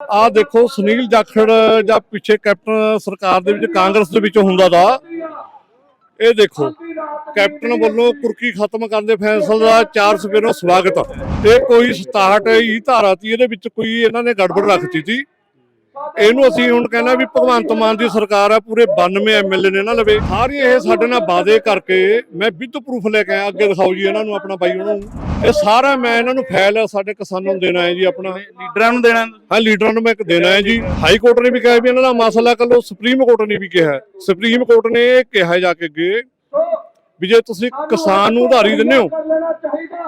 ਆਹ ਦੇਖੋ, ਸੁਨੀਲ ਜਾਖੜ ਜਾਂ ਪਿੱਛੇ ਕੈਪਟਨ ਸਰਕਾਰ ਦੇ ਵਿੱਚ, ਕਾਂਗਰਸ ਦੇ ਵਿੱਚ ਹੁੰਦਾ ਦਾ। ਇਹ ਦੇਖੋ, ਕੈਪਟਨ ਵੱਲੋਂ ਕੁਰਕੀ ਖਤਮ ਕਰਨ ਦੇ ਫੈਸਲੇ ਦਾ ਚਾਰ ਸਵੇਰੋਂ ਸਵਾਗਤ। ਇਹ ਕੋਈ 67 ਹੀ ਧਾਰਾ ਤੀ ਇਹਦੇ ਵਿੱਚ ਕੋਈ ਇਹਨਾਂ ਨੇ ਗੜਬੜ ਰੱਖਤੀ ਸੀ। ਇਹਨੂੰ ਅਸੀਂ ਹੁਣ ਕਹਿੰਦਾ ਵੀ ਭਗਵੰਤ ਮਾਨ ਦੀ ਸਰਕਾਰ ਆ ਪੂਰੇ 92 ਐਮਐਲਏ ਨੇ ਇਹਨਾਂ ਲਵੇ। ਸਾਰੀਆਂ ਇਹ ਸਾਡੇ ਨਾਲ ਵਾਅਦੇ ਕਰਕੇ ਮੈਂ ਵਿਦ ਪ੍ਰੂਫ ਲੈ ਕੇ ਆਇਆ। ਅੱਗੇ ਦਿਖਾਓ ਜੀ ਇਹਨਾਂ ਨੂੰ ਆਪਣਾ ਬਾਈ ਉਹਨਾਂ ਨੂੰ। ਇਹ ਸਾਰਾ ਮੈਂ ਇਹਨਾਂ ਨੂੰ ਫਾਈਲ ਸਾਡੇ ਕਿਸਾਨਾਂ ਨੂੰ ਦੇਣਾ ਹੈ ਜੀ ਆਪਣਾ। ਲੀਡਰਾਂ ਨੂੰ ਦੇਣਾ ਹਾਂ ਲੀਡਰਾਂ ਨੂੰ ਮੈਂ ਇੱਕ ਦੇਣਾ ਹੈ ਜੀ। ਹਾਈ ਕੋਰਟ ਨੇ ਵੀ ਕਿਹਾ ਵੀ ਇਹਨਾਂ ਦਾ ਮਸਲਾ ਕੱਲੋ ਸੁਪਰੀਮ ਕੋਰਟ ਨੇ ਵੀ ਕਿਹਾ। ਸੁਪਰੀਮ ਕੋਰਟ ਨੇ ਕਿਹਾ ਜਾ ਕੇ ਅੱਗੇ ਵੀ ਜੇ ਤੁਸੀਂ ਕਿਸਾਨ ਨੂੰ ਉਧਾਰੀ ਦਿੰਦੇ ਹੋ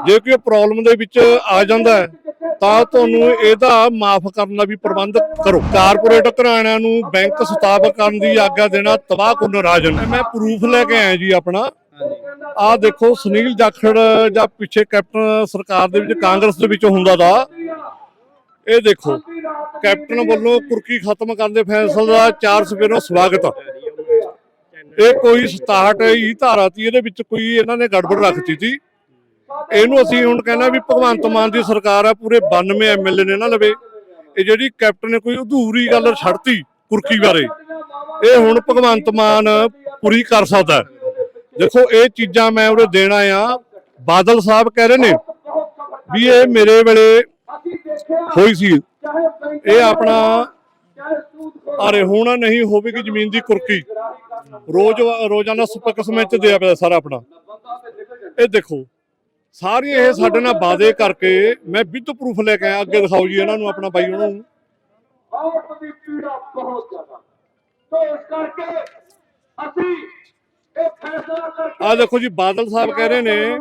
ਜੇ ਕੋਈ ਪ੍ਰੋਬਲਮ ਦੇ ਵਿੱਚ ਆ ਜਾਂਦਾ ਹੈ ਤਾਂ ਤੁਹਾਨੂੰ ਇਹਦਾ ਮਾਫ ਕਰਨ ਦਾ ਵੀ ਪ੍ਰਬੰਧ ਕਰੋ। ਕਾਰਪੋਰੇਟ ਘਰਾਣਿਆਂ ਨੂੰ ਬੈਂਕ ਸਤਾਬਕ ਕਰਨ ਦੀ ਆਗਿਆ ਦੇਣਾ ਤਬਾਹਕੁਨ ਰਾਜਨ ਮੈਂ ਪ੍ਰੂਫ ਲੈ ਕੇ ਆਇਆ ਜੀ ਆਪਣਾ। ਆਹ ਦੇਖੋ, ਸੁਨੀਲ ਜਾਖੜ ਜਾਂ ਪਿੱਛੇ ਕੈਪਟਨ ਸਰਕਾਰ ਦੇ ਵਿੱਚ, ਕਾਂਗਰਸ ਦੇ ਵਿੱਚ ਹੁੰਦਾ ਦਾ। ਇਹ ਦੇਖੋ, ਕੈਪਟਨ ਵੱਲੋਂ ਕੁਰਕੀ ਖਤਮ ਕਰਨ ਦੇ ਫੈਸਲੇ ਦਾ ਚਾਰ ਸਵੇਰੋਂ ਸਵਾਗਤ ਇਹ ਕੋਈ 67 ਹੀ ਧਾਰਾ ਤੀ ਇਹਦੇ ਵਿੱਚ ਕੋਈ ਇਹਨਾਂ ਨੇ ਗੜਬੜ ਰੱਖਤੀ ਸੀ। ਇਹਨੂੰ ਅਸੀਂ ਹੁਣ ਕਹਿੰਦਾ ਵੀ ਭਗਵੰਤ ਮਾਨ ਦੀ ਸਰਕਾਰ ਆ, ਪੂਰੇ 92 ਐਮਐਲਏ ਨੇ ਨਾ ਲਵੇ। ਇਹ ਜਿਹੜੀ ਕੈਪਟਨ ਨੇ ਕੋਈ ਅਧੂਰੀ ਗੱਲ ਛੱਡਤੀ ਕੁਰਕੀ ਬਾਰੇ, ਇਹ ਹੁਣ ਭਗਵੰਤ ਮਾਨ ਪੂਰੀ ਕਰ ਸਕਦਾ ਦੇਖੋ, ਇਹ ਚੀਜ਼ਾਂ ਮੈਂ ਉਹਦੇ ਦੇਣਾ ਆ ਬਾਦਲ ਸਾਹਿਬ ਕਹਿ ਰਹੇ ਨੇ ਵੀ ਇਹ ਮੇਰੇ ਵੇਲੇ ਹੋਈ ਸੀ। ਇਹ ਆਪਣਾ ਅਰੇ ਹੁਣ ਨਹੀਂ ਹੋਵੇਗੀ ਜ਼ਮੀਨ ਦੀ ਕੁਰਕੀ। ਰੋਜ਼ ਰੋਜ਼ਾਨਾ ਸੁਪਰ ਸਮੇਂ ਚ ਦਿਆ ਪਿਆ ਸਾਰਾ ਆਪਣਾ। ਇਹ ਦੇਖੋ ਸਾਰੀਆਂ ਇਹ ਸਾਡੇ ਨਾਲ ਵਾਅਦੇ ਕਰਕੇ ਮੈਂ ਵਿਦ ਪ੍ਰੂਫ ਲੈ ਕੇ ਆਇਆ। ਅੱਗੇ ਦਿਖਾਓ ਜੀ ਇਹਨਾਂ ਨੂੰ ਆਪਣਾ ਬਾਈ ਉਹਨਾਂ ਨੂੰ। ਆਪ ਦੀ ਪੀੜਾ ਬਹੁਤ ਜ਼ਿਆਦਾ। ਤੋਂ ਇਸ ਕਰਕੇ ਅਸੀਂ ਇਹ ਫੈਸਲਾ ਕਰਕੇ ਆਹ ਦੇਖੋ ਜੀ ਬਾਦਲ ਸਾਹਿਬ ਕਹਿ ਰਹੇ ਨੇ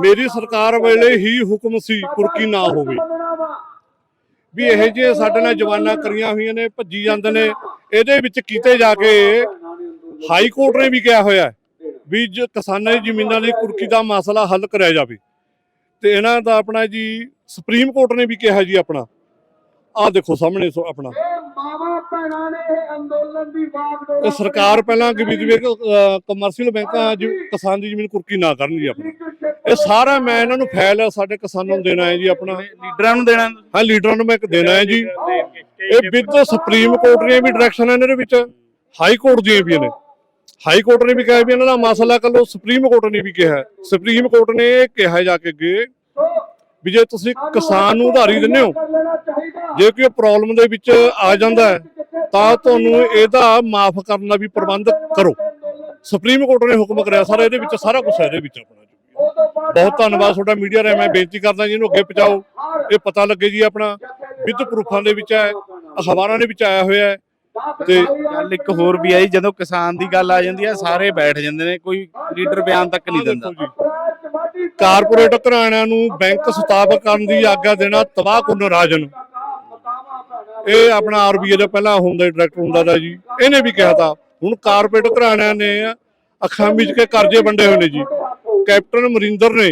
ਮੇਰੀ ਸਰਕਾਰ ਵੇਲੇ ਹੀ ਹੁਕਮ ਸੀ ਕੁਰਕੀ ਨਾ ਹੋਵੇ। ਵਾ ਇਹ ਜੇ ਸਾਡੇ ਨਾਲ ਜਵਾਨਾਂ ਕਰੀਆਂ ਹੋਈਆਂ ਨੇ ਭੱਜੀ ਜਾਂਦੇ ਨੇ। ਇਹਦੇ ਵਿੱਚ ਕੀਤੇ ਜਾ ਕੇ ਹਾਈ ਕੋਰਟ ਨੇ ਵੀ ਕਿਹਾ ਹੋਇਆ ਵੀ ਜੋ ਕਿਸਾਨਾਂ ਦੀ ਜ਼ਮੀਨਾਂ ਦੀ ਕੁਰਕੀ ਦਾ ਮਸਲਾ ਹੱਲ ਕਰਿਆ ਜਾਵੇ। ਤੇ ਇਹਨਾਂ ਦਾ ਆਪਣਾ ਜੀ ਸੁਪਰੀਮ ਕੋਰਟ ਨੇ ਵੀ ਕਿਹਾ ਜੀ ਆਪਣਾ। ਆਹ ਦੇਖੋ ਸਾਹਮਣੇ ਸੋ ਆਪਣਾ। ਤੇ ਸਰਕਾਰ ਪਹਿਲਾਂ ਕਿ ਵੀ ਜਿਵੇਂ ਕਮਰਸ਼ੀਅਲ ਬੈਂਕਾਂ ਜਿ- ਕਿਸਾਨ ਦੀ ਜ਼ਮੀਨ ਕੁਰਕੀ ਨਾ ਕਰਨ ਜੀ ਆਪਣਾ। ਇਹ ਸਾਰਾ ਮੈਂ ਇਹਨਾਂ ਨੂੰ ਫਾਈਲ ਸਾਡੇ ਕਿਸਾਨਾਂ ਨੂੰ ਦੇਣਾ ਹੈ ਜੀ ਆਪਣਾ। ਲੀਡਰਾਂ ਨੂੰ ਦੇਣਾ ਹਾਂ। ਲੀਡਰਾਂ ਨੂੰ ਮੈਂ ਇੱਕ ਦੇਣਾ ਹੈ ਜੀ। ਇਹ ਵਿਦ ਸੁਪਰੀਮ ਕੋਰਟ ਦੀਆਂ ਵੀ ਡਾਇਰੈਕਸ਼ਨ ਇਹਨਾਂ ਦੇ ਵਿੱਚ। ਹਾਈ ਕੋਰਟ ਦੀਆਂ ਵੀ ਨੇ। ਹਾਈ ਕੋਰਟ ਨੇ ਵੀ ਕਿਹਾ ਵੀ ਇਹਨਾਂ ਦਾ ਮਸਲਾ ਕੱਲੋ ਸੁਪਰੀਮ ਕੋਰਟ ਨੇ ਵੀ ਕਿਹਾ। ਸੁਪਰੀਮ ਕੋਰਟ ਨੇ ਇਹ ਕਿਹਾ ਜਾ ਕੇ ਅੱਗੇ ਵੀ ਜੇ ਤੁਸੀਂ ਕਿਸਾਨ ਨੂੰ ਉਧਾਰੀ ਦਿੰਦੇ ਹੋ, ਜੇ ਕੋਈ ਪ੍ਰੋਬਲਮ ਦੇ ਵਿੱਚ ਆ ਜਾਂਦਾ ਤਾਂ ਤੁਹਾਨੂੰ ਇਹਦਾ ਮਾਫ ਕਰਨ ਦਾ ਵੀ ਪ੍ਰਬੰਧ ਕਰੋ। ਸੁਪਰੀਮ ਕੋਰਟ ਨੇ ਹੁਕਮ ਕਰਿਆ ਸਾਰਾ ਇਹਦੇ ਵਿੱਚ, ਸਾਰਾ ਕੁਝ ਹੈ ਇਹਦੇ ਵਿੱਚ ਆਪਣਾ ਬਹੁਤ ਧੰਨਵਾਦ ਤੁਹਾਡਾ ਮੀਡੀਆ ਰਾਹੀਂ, ਮੈਂ ਬੇਨਤੀ ਕਰਦਾ ਜੀ ਇਹਨੂੰ ਅੱਗੇ ਪਹੁੰਚਾਓ। ਇਹ ਪਤਾ ਲੱਗੇ ਜੀ ਆਪਣਾ ਵਿਦ ਪ੍ਰੂਫਾਂ ਦੇ ਵਿੱਚ ਹੈ, ਅਖਬਾਰਾਂ ਦੇ ਵਿੱਚ ਆਇਆ ਹੋਇਆ ਹੈ। ਤੇ ਗੱਲ ਇੱਕ ਹੋਰ ਵੀ ਆਈ ਜਦੋਂ ਕਿਸਾਨ ਦੀ ਗੱਲ ਆ ਜਾਂਦੀ ਆ ਸਾਰੇ ਬੈਠ ਜਾਂਦੇ ਨੇ ਕੋਈ ਲੀਡਰ ਬਿਆਨ ਤੱਕ ਨਹੀਂ ਦਿੰਦਾ। ਕਾਰਪੋਰੇਟ ਘਰਾਣਿਆਂ ਨੂੰ ਬੈਂਕ ਸਤਾਬਕ ਕਰਨ ਦੀ ਆਗਿਆ ਦੇਣਾ ਤਬਾਹਕੁਨ ਰਾਜਨ ਇਹ ਆਪਣਾ ਆਰਬੀਏ ਦਾ ਪਹਿਲਾਂ ਹੁੰਦਾ ਡਾਇਰੈਕਟਰ ਹੁੰਦਾ ਦਾ ਜੀ। ਇਹਨੇ ਵੀ ਕਿਹਾ ਤਾ ਹੁਣ ਕਾਰਪੋਰੇਟ ਘਰਾਣਿਆਂ ਨੇ ਅੱਖਾਂ ਵਿੱਚ ਕੇ ਕਰਜ਼ੇ ਵੰਡੇ ਹੋਏ ਨੇ ਜੀ। ਕੈਪਟਨ ਅਮਰਿੰਦਰ ਨੇ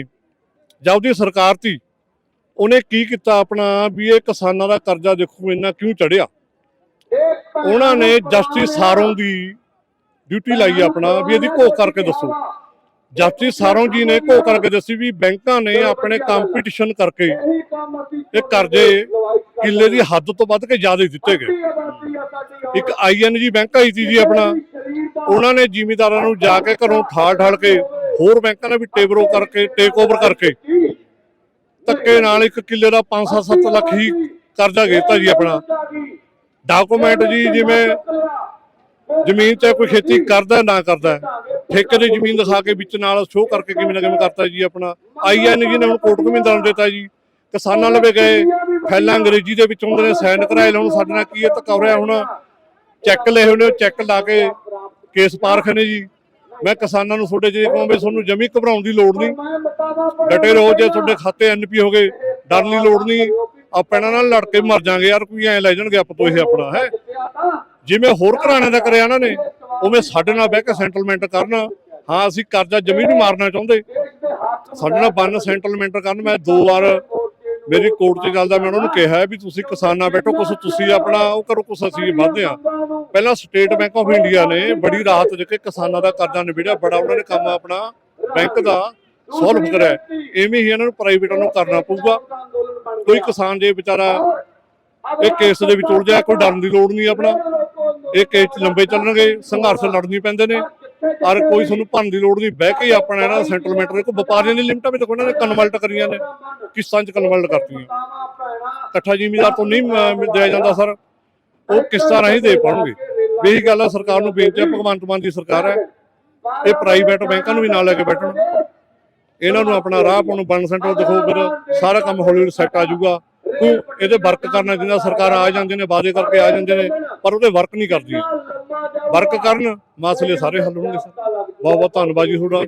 ਜਦ ਦੀ ਸਰਕਾਰ ਤੀ ਉਹਨੇ ਕੀ ਕੀਤਾ ਆਪਣਾ ਵੀ ਇਹ ਕਿਸਾਨਾਂ ਦਾ ਕਰਜ਼ਾ ਦੇਖੋ ਇੰਨਾ ਕਿਉਂ ਚੜਿਆ ਉਹਨਾਂ ਨੇ ਜਸਟਿਸ ਸਾਰੋਂ ਦੀ ਡਿਊਟੀ ਲਾਈ ਆਪਣਾ, ਵੀ ਇਹਦੀ ਘੋਖ ਕਰਕੇ ਦੱਸੋ। ਜਸਟਿਸ ਸਾਰੋਂ ਜੀ ਨੇ ਘੋਖ ਕਰਕੇ ਦੱਸੀ ਵੀ ਬੈਂਕਾਂ ਨੇ ਆਪਣੇ ਕੰਪੀਟੀਸ਼ਨ ਕਰਕੇ ਇਹ ਕਰਜ਼ੇ ਕਿੱਲੇ ਦੀ ਹੱਦ ਤੋਂ ਵੱਧ ਕੇ ਜ਼ਿਆਦਾ ਦਿੱਤੇ ਗਏ। ਇੱਕ ਆਈਐਨਜੀ ਬੈਂਕ ਆਈ ਸੀ ਜੀ ਆਪਣਾ, ਉਹਨਾਂ ਨੇ ਜ਼ਿਮੀਦਾਰਾਂ ਨੂੰ ਜਾ ਕੇ ਘਰੋਂ ਠਾਲ ਠਾਲ ਕੇ ਹੋਰ ਬੈਂਕਾਂ ਨੇ ਵੀ ਟੇਬਰੋ ਕਰਕੇ ਟੇਕ ਓਵਰ ਕਰਕੇ ਧੱਕੇ ਨਾਲ ਇੱਕ ਕਿੱਲੇ ਦਾ 5-7 ਲੱਖ ਹੀ ਕਰਜ਼ਾ घेता ਜੀ ਆਪਣਾ। ਡਾਕੂਮੈਂਟ ਜੀ ਜਿਵੇਂ ਜ਼ਮੀਨ ਤੇ ਕੋਈ ਖੇਤੀ ਕਰਦਾ ਨਾ ਕਰਦਾ ਠੇਕੇ ਦੀ ਜ਼ਮੀਨ ਦਿਖਾ ਕੇ ਵਿੱਚ ਨਾਲ ਸ਼ੋਅ ਕਰਕੇ ਕਿਵੇਂ ਨਾ ਕਿਵੇਂ ਕਰਤਾ ਜੀ ਆਪਣਾ। ਆਈਐਨਜੀ ਨੇ ਹੁਣ ਕੋਰਟ ਕਮਿੰਦਰ ਨੂੰ ਦਿੱਤਾ ਜੀ। ਕਿਸਾਨਾਂ ਲਵੇ ਗਏ ਫੈਲਾਂ ਅੰਗਰੇਜ਼ੀ ਦੇ ਵਿੱਚ ਹੁੰਦੇ ਨੇ ਸਾਈਨ ਕਰਾਏ ਲਾਉਣ ਸਾਡੇ ਨਾਲ ਕੀ ਹੈ ਧੱਕਾ ਹੋ ਰਿਹਾ ਹੁਣ? ਚੈੱਕ ਲਏ ਨੇ ਚੈੱਕ ਲਾ ਕੇ ਕੇਸ ਪਾਰਖ ਨੇ ਜੀ। ਮੈਂ ਕਿਸਾਨਾਂ ਨੂੰ ਤੁਹਾਡੇ ਜੇ ਕਹਾਂ ਵੀ ਤੁਹਾਨੂੰ ਜਮੀ ਘਬਰਾਉਣ ਦੀ ਲੋੜ ਨਹੀਂ। ਡਟੇ ਰਹੋ ਜੇ ਤੁਹਾਡੇ ਖਾਤੇ ਐਨਪੀ ਹੋ ਗਏ ਡਰਨ ਦੀ ਲੋੜ ਨਹੀਂ। ਆਪਾਂ ਇਹਨਾਂ ਨਾਲ ਲੜ ਕੇ ਮਰ ਜਾਾਂਗੇ ਯਾਰ, ਕੋਈ ਐ ਲੈ ਜਾਣਗੇ ਆਪ ਤੋਂ ਇਹ ਆਪਣਾ, ਹੈ? ਜਿਵੇਂ ਹੋਰ ਘਰਾਣਿਆਂ ਦਾ ਕਰਿਆ ਇਹਨਾਂ ਨੇ, ਉਵੇਂ ਸਾਡੇ ਨਾਲ ਬਹਿ ਕੇ ਸੈਟਲਮੈਂਟ ਕਰਨ। ਹਾਂ, ਅਸੀਂ ਕਰਜ਼ਾ ਜਮੀ ਨਹੀਂ ਮਾਰਨਾ ਚਾਹੁੰਦੇ। ਸਾਡੇ ਨਾਲ ਬੰਨ ਸੈਟਲਮੈਂਟ ਕਰਨ, ਮੈਂ ਦੋ ਵਾਰ ਮੇਰੀ ਕੋਰਟ 'ਚ ਗੱਲ ਦਾ ਮੈਂ ਉਹਨਾਂ ਨੂੰ ਕਿਹਾ ਵੀ ਤੁਸੀਂ ਕਿਸਾਨਾਂ ਬੈਠੋ, ਕੁਛ ਤੁਸੀਂ ਆਪਣਾ ਉਹ ਕਰੋ, ਕੁਛ ਅਸੀਂ ਵਧਦੇ ਆ ਪਹਿਲਾਂ ਸਟੇਟ ਬੈਂਕ ਆਫ ਇੰਡੀਆ ਨੇ ਬੜੀ ਰਾਹਤ ਦੇ ਕੇ ਕਿਸਾਨਾਂ ਦਾ ਕਰਜ਼ਾ ਨਿਬੇੜਿਆ, ਬੜਾ ਉਹਨਾਂ ਨੇ ਕੰਮ ਆਪਣਾ ਬੈਂਕ ਦਾ ਸੋਲਵ ਕਰਿਆ। ਐਵੇਂ ਹੀ ਇਹਨਾਂ ਨੂੰ ਪ੍ਰਾਈਵੇਟਾਂ ਨੂੰ ਕਰਨਾ ਪਊਗਾ। ਕੋਈ ਕਿਸਾਨ ਜੇ ਵਿਚਾਰਾ ਇਹ ਕੇਸ ਦੇ ਵਿੱਚ ਉਲਝਿਆ ਕੋਈ ਡਰਨ ਦੀ ਲੋੜ ਨਹੀਂ ਆਪਣਾ। ਇਹ ਕੇਸ 'ਚ ਲੰਬੇ ਚੱਲਣਗੇ ਸੰਘਰਸ਼ ਲੜਨੀ ਪੈਂਦੇ ਨੇ। ਔਰ ਕੋਈ ਤੁਹਾਨੂੰ ਭੰਨ ਦੀ ਲੋੜ ਨਹੀਂ ਬਹਿ ਕੇ ਆਪਣਾ ਇਹਨਾਂ ਦਾ ਸੈਟਲਮੈਂਟ ਦੇ ਕੋਈ ਵਪਾਰੀਆਂ ਦੀ ਲਿਮਟਾਂ ਵਿੱਚ ਉਹਨਾਂ ਨੇ ਕਨਵਰਟ ਕਰੀਆਂ ਨੇ ਕਿਸ਼ਤਾਂ 'ਚ ਕਨਵਰਟ ਕਰਤੀਆਂ। ਇਕੱਠਾ ਜ਼ਿਮੀਦਾਰ ਤੋਂ ਨਹੀਂ ਦਿਆ ਜਾਂਦਾ ਸਰ। ਉਹ ਕਿਸ਼ਤਾਂ ਰਾਹੀਂ ਦੇ ਪਾਉਣਗੇ। ਵੀ ਇਹੀ ਗੱਲ ਹੈ ਸਰਕਾਰ ਨੂੰ ਬੇਨਤੀ ਹੈ ਭਗਵੰਤ ਮਾਨ ਦੀ ਸਰਕਾਰ ਹੈ। ਇਹ ਪ੍ਰਾਈਵੇਟ ਬੈਂਕਾਂ ਨੂੰ ਵੀ ਨਾਲ ਲੈ ਕੇ ਬੈਠਣ। ਇਹਨਾਂ ਨੂੰ ਆਪਣਾ ਰਾਹ ਪਾਉਣ ਨੂੰ ਬਣ ਸੈਂਟਰ ਦਿਖੋ ਫਿਰ, ਸਾਰਾ ਕੰਮ ਹੌਲੀ ਹੌਲੀ ਸੈੱਟ ਆ ਜਾਊਗਾ। ਕੋਈ ਇਹਦੇ ਵਰਕ ਕਰਨਾ ਜਿੰਨਾ ਸਰਕਾਰ ਆ ਜਾਂਦੇ ਨੇ, ਵਾਅਦੇ ਕਰਕੇ ਆ ਜਾਂਦੇ ਨੇ, ਪਰ ਉਹਦੇ ਵਰਕ ਨਹੀਂ ਕਰਦੀ। ਵਰਕ ਕਰਨ ਮਸਲੇ ਸਾਰੇ ਹੱਲ ਹੋਣਗੇ ਸਰ। ਬਹੁਤ ਬਹੁਤ ਧੰਨਵਾਦ ਜੀ ਤੁਹਾਡਾ।